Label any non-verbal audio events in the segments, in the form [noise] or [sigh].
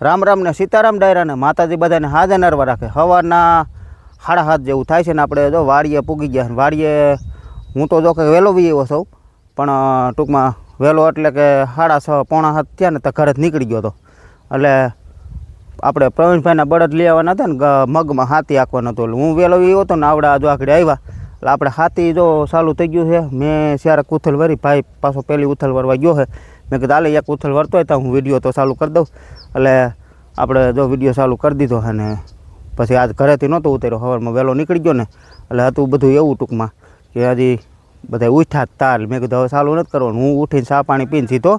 રામ રામ ને સીતારામ ડાયરાને માતાજી બધાને હાજર નરવા રાખે. સવારના સાડા હાથ જેવું થાય છે ને આપણે જો વાડીએ પૂગી ગયા વાડીએ હું તો જો કે વહેલો બી એવો છું, પણ ટૂંકમાં વહેલો એટલે કે સાડા છ પોણા હાથ થયા ને તો ઘરે જ નીકળી ગયો હતો એટલે આપણે પ્રવીણભાઈના બળદ લઈ આવવાના હતા ને મગમાં હાથી આંકવાનો હતો. એટલે હું વહેલો એવો હતો ને આવડા જો આકડે આવ્યા. એટલે આપણે હાથી જો ચાલુ થઈ ગયું છે. મેં ત્યારે કુથલ વરી ભાઈ પાછો પહેલી ઉથલ વરવા ગયો છે. મેં કીધું હાલે એક ઉથલ વરતો હોય તો હું વીડિયો તો ચાલુ કરી દઉં. એટલે આપણે જો વીડિયો ચાલુ કરી દીધો અને પછી આજ ઘરેથી નહોતો ઉતર્યો સવારમાં વહેલો નીકળી ગયો ને એટલે હતું બધું એવું ટૂંકમાં કે હજી બધા ઉઠ્યા જ તાર. મેં કીધું હવે ચાલુ નથી કરવાનું. હું ઉઠીને ચા પાણી પીને સીધો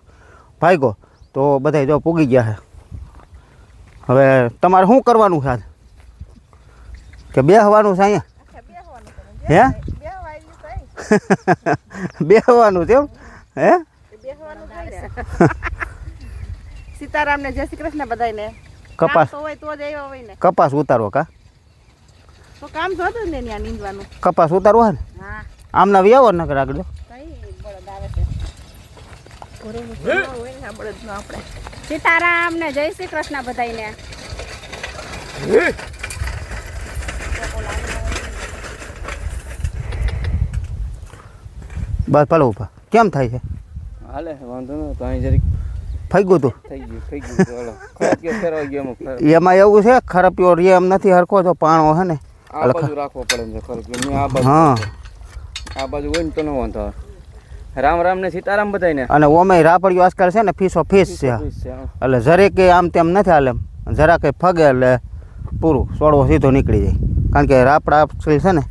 ભાગ્યો તો બધા જો પૂગી ગયા છે હવે તમારે શું કરવાનું છે આજ? કે બેહવાનું છે અહીંયા? હે? [laughs] બેહવાનું છે એમ? હે? [laughs] સીતારામ ને જય શ્રી કૃષ્ણ બધાને કપાસ. હોય તો જ આવ્યો હોય ને. કપાસ ઉતારવો કા? તો કામ તો હતું ને ત્યાં નીંદવાનું. કપાસ ઉતારવો હે ને? હા. આમના વ્યાવો. ન હોય આગળ આપણે સીતારામ ને જય શ્રી કૃષ્ણ બધાને બસ પાલો ઊભા. કેમ થાય છે? હાલે વાંધો ન તો અહીં જરીક ગયું તું? થઈ ગયું થઈ ગયું તો હાલો. ખરાબ કે ફેરવાઈ ગયો એમાં એમાં એવું છે ખરપિયો રે એમ નથી હરખો તો પાણો છે ને? આ બાજુ રાખવો પડે છે ખરું કે મેં આ બાજુ હા. આ બાજુ હોય ને તો ન વાંધો રામ રામ ને સીતારામ બધાય ને અને ઓમે રાપડિયો આજકાલ છે ને ફીસો ફીસ છે. એટલે જરેકે આમ તેમ નથી હાલે. જરા કંઈ ફગે એટલે પૂરું સોળવો સીધો નીકળી જાય. કારણ કે રાપડા છે ને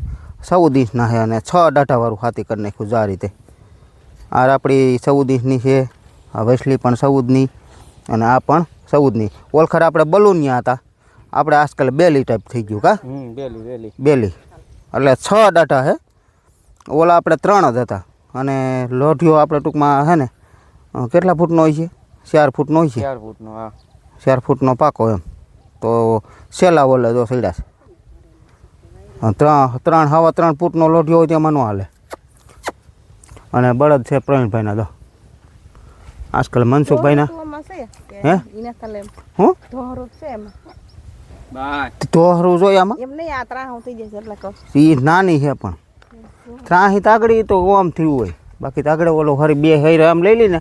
ચૌદ ઇંચના છે અને છ દાઢાવાળું હાથી કરી નાખ્યું જા રીતે. આ આપણી ચૌદ ઇંચની છે આ વૈસલી પણ ચૌદની અને આ પણ ચૌદની ઓલખર આપણે બલૂનિયા હતા. આપણે આજકાલ બેલી ટાઈપ થઈ ગયું કા? બેલી બેલી. બેલી. એટલે છ ડાટા છે ઓલા આપણે ત્રણ જ હતા. અને લોઢિયો આપણે ટૂંકમાં છે ને કેટલા ફૂટનો હોય છે? ચાર ફૂટનો હોય છે? ચાર ફૂટનો હા. ચાર ફૂટનો પાકો એમ. તો સેલા ઓલે જો સડ્યા છે. ત્રણ ત્રણ હવા ત્રણ ફૂટનો લોઢિયો હોય તેમાં ન હાલે. અને બળદ છે પ્રવીણભાઈના દો આજકાલ મનસુખભાઈના હે? હું? જ તોહરું જોઈએ આમાં? એ નાની છે પણ. ત્રાહી તાગડી તો ઓમ થયું હોય. બાકી તાગડે ઓલો હરી બે હૈર આમ લઈ લઈને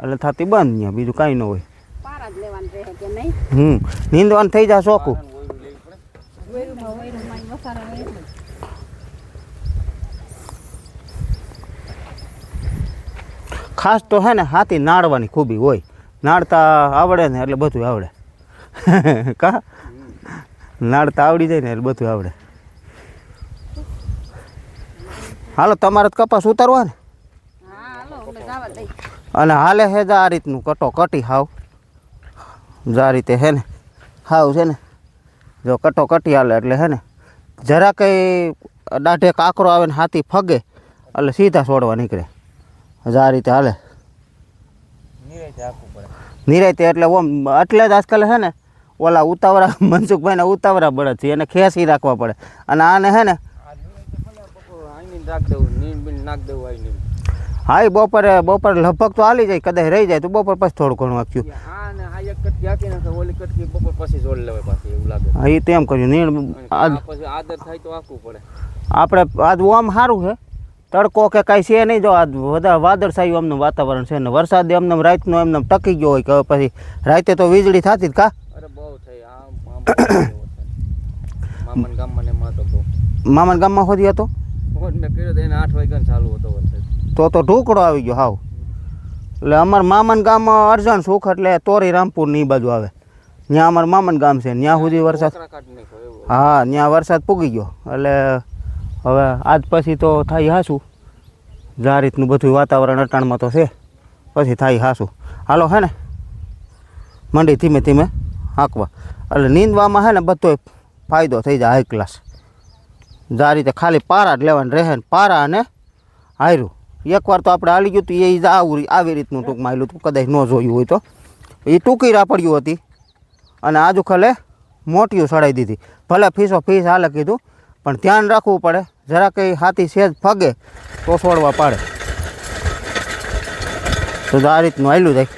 એટલે થતી બંધ ત્યાં બીજું કાંઈ ન હોય. પારા જ લેવાનું રહે કે નહીં? હમ નીંદવાનું થઈ જાય ચોખ્ખું ખાસ તો હે ને હાથી નાડવાની ખૂબી હોય. નાડતા આવડે ને એટલે બધું આવડે. [laughs] કા? નાડતા આવડી જાય ને એટલે બધું આવડે. હાલો, તમારે કપાસ ઉતારવા ને? અને હાલે હે જ આ રીતનું કટો, કટી હાવ. જ આ રીતે હે ને, હાવ છે ને. જો કટો, કટી હાલે એટલે હે ને જરા કંઈ દાઢે કાકરો આવે ને હાથી ફગે, એટલે સીધા છોડવા નીકળે. આ રીતે હાલે. નિરાયતે એટલે ઓમ એટલે જ આજકાલ છે ને ઓલા ઉતાવળા [laughs] મનસુખભાઈના ઉતાવળા બળદ છે એને ખેંચી રાખવા પડે. અને આને છે ને હા એ બપોરે બપોરે લગભગ તો હાલી જાય કદાચ રહી જાય તો બપોર પછી થોડું ઘણું આખ્યું આ ને આ એક કટકી હાકી નાખે ઓલી કટકી બપોર પછી જોડ લેવાય પાછી એવું લાગે. હા એ તેમ કર્યું આપણે આજ ઓમ સારું છે તડકો કે કાંઈ છે નહીં. જો આ વધારે વાદળછાયું એમનું વાતાવરણ છે ને વરસાદ એમને રાતનો એમને ટકી ગયો હોય કે પછી રાતે તો વીજળી થતી જ કા? મામન ગામમાં ગામમાં હોતી? તો આઠ વાગ્યાને ચાલુ હતો તો તો ઢોકળો આવી ગયો હાવ. એટલે અમારા મામાન ગામમાં અરજણ સુખ એટલે તોરી રામપુરની ની બાજુ આવે. ત્યાં અમારા મામાન ગામ છે ત્યાં સુધી વરસાદ હા ત્યાં વરસાદ પૂગી ગયો. એટલે હવે આજ પછી તો થાય હાસું જા રીતનું બધું વાતાવરણ અટાણમાં તો છે. પછી થાય હાસું હાલો હે ને? મંડી ધીમે ધીમે હાંકવા. એટલે નીંદવામાં હે ને બધો ફાયદો થઈ જાય હાઈ ક્લાસ જા રીતે ખાલી પારા જ લેવાનું રહે ને પારા અને હાયરું. એકવાર તો આપણે હાલી ગયું હતું એ આવું આવી રીતનું ટૂંકમાં આવેલું હતું કદાચ ન જોયું હોય તો. એ ટૂંકી રાપડ્યું હતી. અને આજુ ખાલે મોટીઓ સડાઈ દીધી. ભલે ફીસો ફીસ હાલે કીધું. પણ ધ્યાન રાખવું પડે. જરા કંઈ હાથી સેજ ફગે તો છોડવા પાડે. તો આ રીતનું આવેલું થાય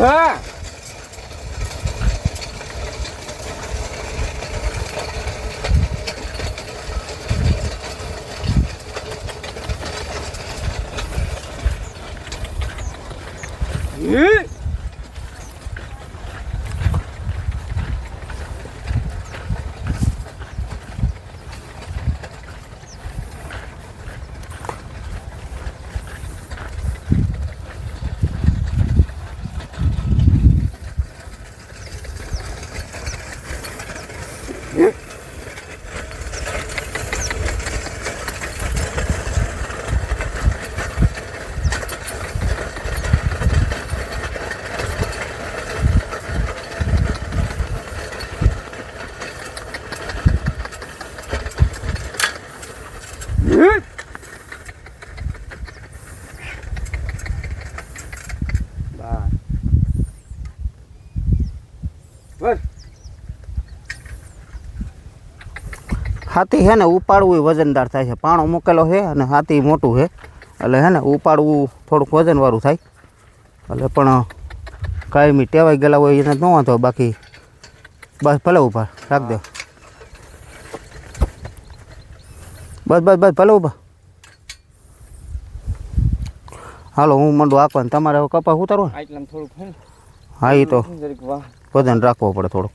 હા? બસ બસ હાથી છે ને ઉપાડવું વજનદાર થાય છે. પાણો મૂકેલો છે અને હાથી મોટું છે. એટલે છે ને ઉપાડવું થોડુંક વજનવાળું થાય. એટલે પણ કાયમી ટેવાઈ ગયેલા હોય એને ન વાંધો બાકી બસ ભલે ઊભા રાખ દો બસ બસ બસ ભલે ઊભા. હાલો હું મંડું આપવાનું તમારે હવે કપાસ ઉતારો થોડુંક હે એ તો. વજન રાખવો પડે થોડુંક.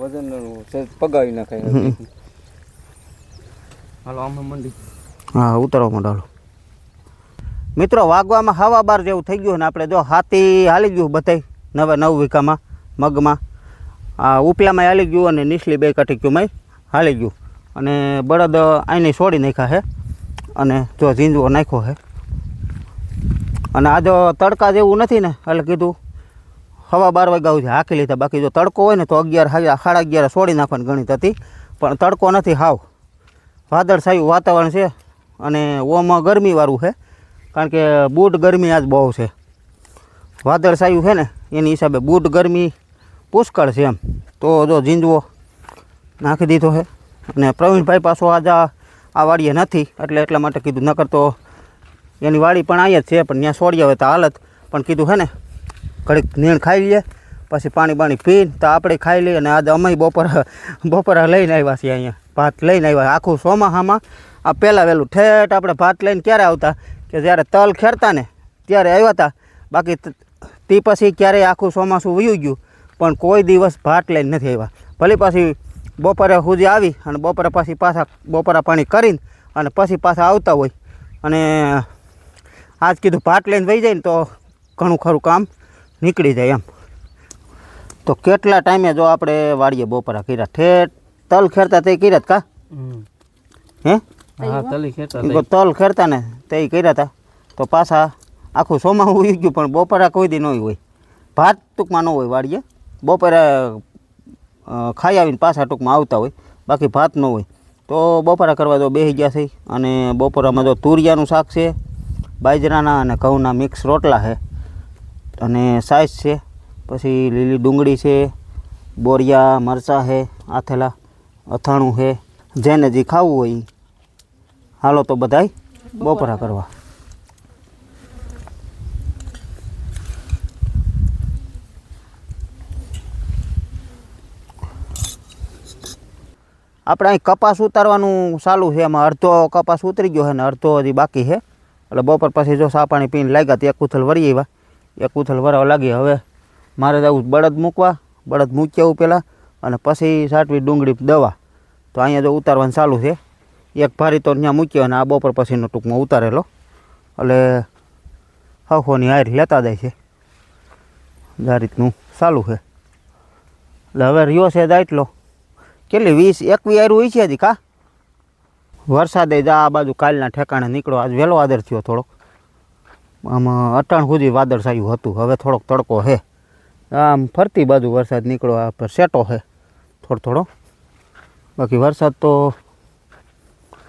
વજન પગાવી નાખાય. [laughs] હાલો, આમાં મંડી. હા ઉતારવા માંડો મિત્રો, વાગવામાં હવા બાર જેવું થઈ ગયું ને આપણે જો હાથી હાલી ગયું બધાય, નવે નવ વીઘામાં, મગમાં. આ ઉપલામાં હાલી ગયું અને નીચલી બે કટીક્યુમાં હાલી ગયું. અને બળદ અહીંની છોડી નાખ્યા છે અને જો ઝીંજવો નાખ્યો છે. અને આ જો તડકા જેવું નથી ને, એટલે કીધું હવા બાર વાગ્યા સુધી હાંકી લીધા. બાકી જો તડકો હોય ને તો અગિયાર સાડા અગિયાર છોડી નાખવાની ગણિત હતી. પણ તડકો નથી હાવ. વાદળછાયું વાતાવરણ છે અને ઓમાં ગરમીવાળું છે, કારણ કે બૂટ ગરમી આજ બહુ છે. વાદળછાયું છે ને, એની હિસાબે બૂટ ગરમી પુષ્કળ છે એમ. તો જો ઝીંજવો નાખી દીધો છે. અને પ્રવીણભાઈ પાછો આજ આ વાડીએ નથી, એટલે એટલા માટે કીધું, નકર તો એની વાડી પણ અહીંયા જ છે, પણ ત્યાં છોડી આવે તો હાલત. પણ કીધું છે ને, ઘડીક નીણ ખાઈ લઈએ, પછી પાણી બાણી પીને તો આપણે ખાઈ લઈએ, અને આજે અમે બપોર બપોરે લઈને આવ્યા છીએ અહીંયા. ભાત લઈને આવ્યા. આખું ચોમાહામાં આ પહેલાં વહેલું ઠેઠ આપણે ભાત લઈને ક્યારે આવતા? કે જ્યારે તલ ખેરતા ને ત્યારે આવ્યા હતા બાકી તે પછી ક્યારેય આખું ચોમાસું વયું ગયું. પણ કોઈ દિવસ ભાત લઈને નથી આવ્યા. ભલે પાછી બપોરે સુધી આવી અને બપોરે પાછી પાછા બપોરા પાણી કરીને અને પછી પાછા આવતા હોય. અને આજ કીધું ભાત લઈને વહી જાય ને તો ઘણું ખરું કામ નીકળી જાય એમ. તો કેટલા ટાઈમે જો આપણે વાડીએ બપોરા કર્યા? ઠેઠ તલ ખેરતા તે કર્યા કા? હે? હા તલી ખેરતા તલ ખેરતા ને તે કર્યા હતા તો પાછા આખું સોમાં ઉઈ ગયું પણ બપોરા કોઈ દી ન હોય. ભાત ટૂંકમાં ન હોય વાડીએ. બપોરે ખાઈ આવીને પાછા ટૂંકમાં આવતા હોય. બાકી ભાત ન હોય. તો બપોરા કરવા તો બેસી ગયા છે. અને બપોરામાં તો તુરિયાનું શાક છે બાજરાના અને ઘઉંના મિક્સ રોટલા છે. અને સાઈઝ છે પછી લીલી ડુંગળી છે બોરિયા મરચાં છે આથેલા. અથાણું છે જેને જે ખાવું હોય. હાલો તો બધાય બપોરા કરવા. આપણે અહીં કપાસ ઉતારવાનું ચાલુ છે, એમાં અડધો કપાસ ઉતરી ગયો છે ને અડધો હજી બાકી છે. એટલે બપોર પછી જો સા પાણી પીને લાગ્યા તો એક ઉથલ વળી આવ્યા. એક ઉથલ વરાવા લાગી. હવે મારે જવું બળદ મૂકવા, બળદ મૂકી આવું પહેલાં અને પછી સાટવી ડુંગળી દવા. તો અહીંયા જો ઉતારવાનું ચાલુ છે. એક ભારી તો ત્યાં મૂક્યો અને આ બપોર પછીનો ટૂંકમાં ઉતારેલો. એટલે હખોની હાર લેતા જાય છે. આ રીતનું ચાલુ છે. એટલે હવે રહ્યો છે દાટલો કેટલી વીસ એકવી આયરું હોય છે હજી કા? વરસાદે જ આ બાજુ કાલના ઠેકાણે નીકળો. આજ વહેલો આદર થયો થોડોક. આમાં અટાણ સુધી વાદળછાયું હતું. હવે થોડોક તડકો છે. આમ ફરતી બાજુ વરસાદ નીકળો આ પર સેટો છે. થોડો થોડો. બાકી વરસાદ તો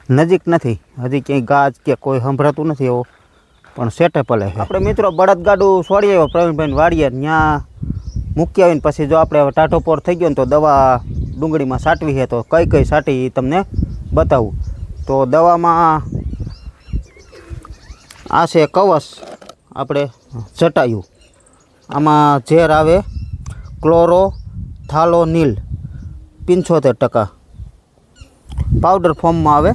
નજીક નથી. હજી ક્યાંય ગાજ કે કોઈ સંભળાતું નથી એવો. પણ સેટે પલે આપણે મિત્રો બળદગાડું છોડી આવ્યો, પ્રવીણભાઈને વાળીએ ત્યાં મૂકી આવીને પછી જો આપણે હવે ટાઢો પોર થઈ ગયો ને તો દવા ડુંગળીમાં સાટવી છે, તો કઈ કઈ સાટી તમને બતાવું. તો દવામાં આ છે કવસ આપણે જટાયું. આમાં ઝેર આવે, ક્લોરો, થાલોનીલ. પંચોતેર ટકા. પાવડર ફોર્મમાં આવે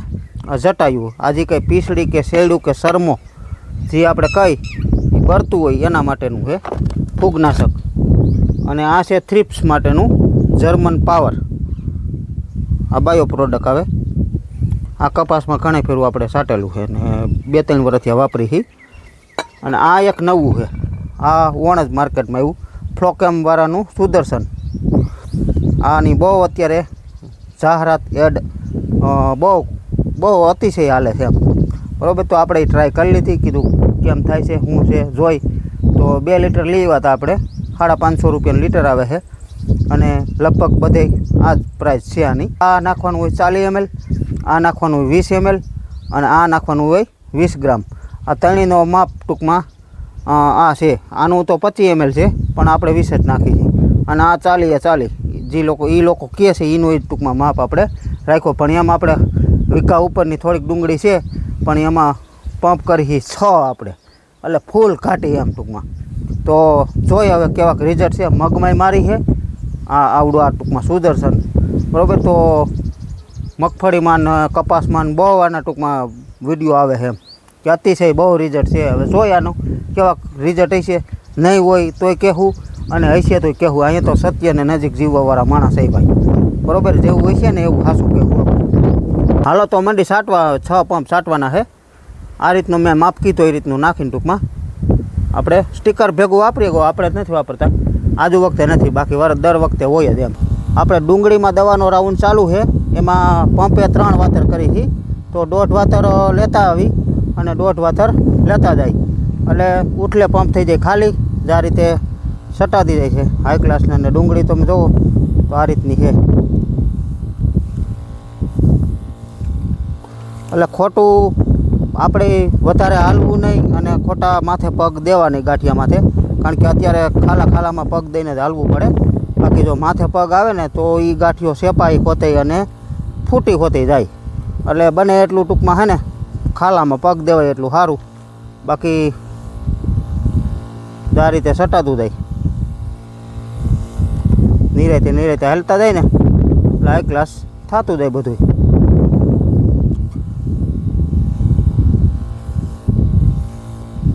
જટાયું. આજે કંઈ પીસડી કે શેરડું કે સરમો જે આપણે કઈ બળતું હોય એના માટેનું છે ફૂગનાશક. અને આ છે થ્રિપ્સ માટેનું જર્મન પાવર આ બાયો પ્રોડક્ટ આવે. આ કપાસમાં ઘણે ફેરવું આપણે સાટેલું છે ને બે ત્રણ વર્ષથી વાપરી છે અને આ એક નવું છે આ ઓણ જ માર્કેટમાં આવ્યું. ફ્લોકેમવાળાનું સુદર્શન. આની બહુ અત્યારે જાહેરાત એડ બહુ બહુ અતિશય હાલે છે બરાબર, તો આપણે ટ્રાય કરી લીધી, કીધું કેમ થાય છે, શું છે, જોઈ. તો બે લીટર લેવા હતા આપણે, સાડા પાંચસો રૂપિયાનું લીટર આવે છે. અને લગભગ બધે આ જ પ્રાઇસ છે આની. આ નાખવાનું હોય ચાલીસ એમએલ આ નાખવાનું હોય વીસ એમએલ અને આ નાખવાનું હોય વીસ ગ્રામ. આ ત્રણેયનો માપ ટૂંકમાં આ છે. આનું તો પચીસ એમએલ છે, પણ આપણે વીસ જ નાખી અને આ ચાલીએ ચાલી જે લોકો એ લોકો કહે છે એનું એ ટૂંકમાં માપ આપણે રાખ્યો. પણ એમાં આપણે વિકા ઉપરની થોડીક ડુંગળી છે, પણ એમાં પંપ કરી છ આપણે. એટલે ફૂલ ઘાટી એમ ટૂંકમાં. તો જોઈએ હવે કેવાક રિઝલ્ટ છે. મગમાઈ મારી છે. આ આવડું આ ટૂંકમાં સુદર્શન. બરાબર? તો મગફળીમાં ને કપાસમાં બહુ આના ટૂંકમાં વીડિયો આવે છે એમ. કે અતિશય બહુ રિઝલ્ટ છે. હવે આનું. કેવાક રિઝલ્ટ હશે નહીં હોય તોય કહેવું. અને હશે તોય કહેવું, અહીંયા તો સત્યને નજીક જીવવાવાળા માણસ એ ભાઈ. બરોબર? જેવું હશે ને એવું હાસું કહેવું હાલો, તો મંડી સાટવા, છ પંપ સાટવાના છે આ રીતનું મેં માપ કીધું, એ રીતનું નાખીને ટૂંકમાં. આપણે સ્ટીકર ભેગું વાપરીએ ગો આપણે જ નથી વાપરતા? આજુ વખતે નથી, બાકી વાર દર વખતે હોય જ એમ. આપણે ડુંગળીમાં દવાનો રાઉન્ડ ચાલુ છે એમાં પંપે ત્રણ વાતર કરી છે તો દોઢ વાતર લેતા આવી અને દોઢ વાતર લેતા જાય. એટલે ઉઠલે પંપ થઈ જાય ખાલી, જ રીતે સટાતી જાય છે. હાઈ ક્લાસના અને ડુંગળી તમે જુઓ તો આ રીતની છે. એટલે ખોટું આપણે વધારે હાલવું નહીં અને ખોટા માથે પગ દેવા નહીં ગાંઠિયા માથે, કારણ કે અત્યારે ખાલા ખાલામાં પગ દઈને જ હાલવું પડે. બાકી જો માથે પગ આવે ને, તો એ ગાંઠિયો સેપાઈ ખોતાઈ અને ફૂટી ખોતી જાય. એટલે બને એટલું ટૂંકમાં હે ને, ખાલામાં પગ દેવાય એટલું સારું. બાકી આ રીતે સટાતું જાય. નિરાતે નિરાતે હાલતા જાય ને. એટલે હાઈ ક્લાસ થતું જાય બધું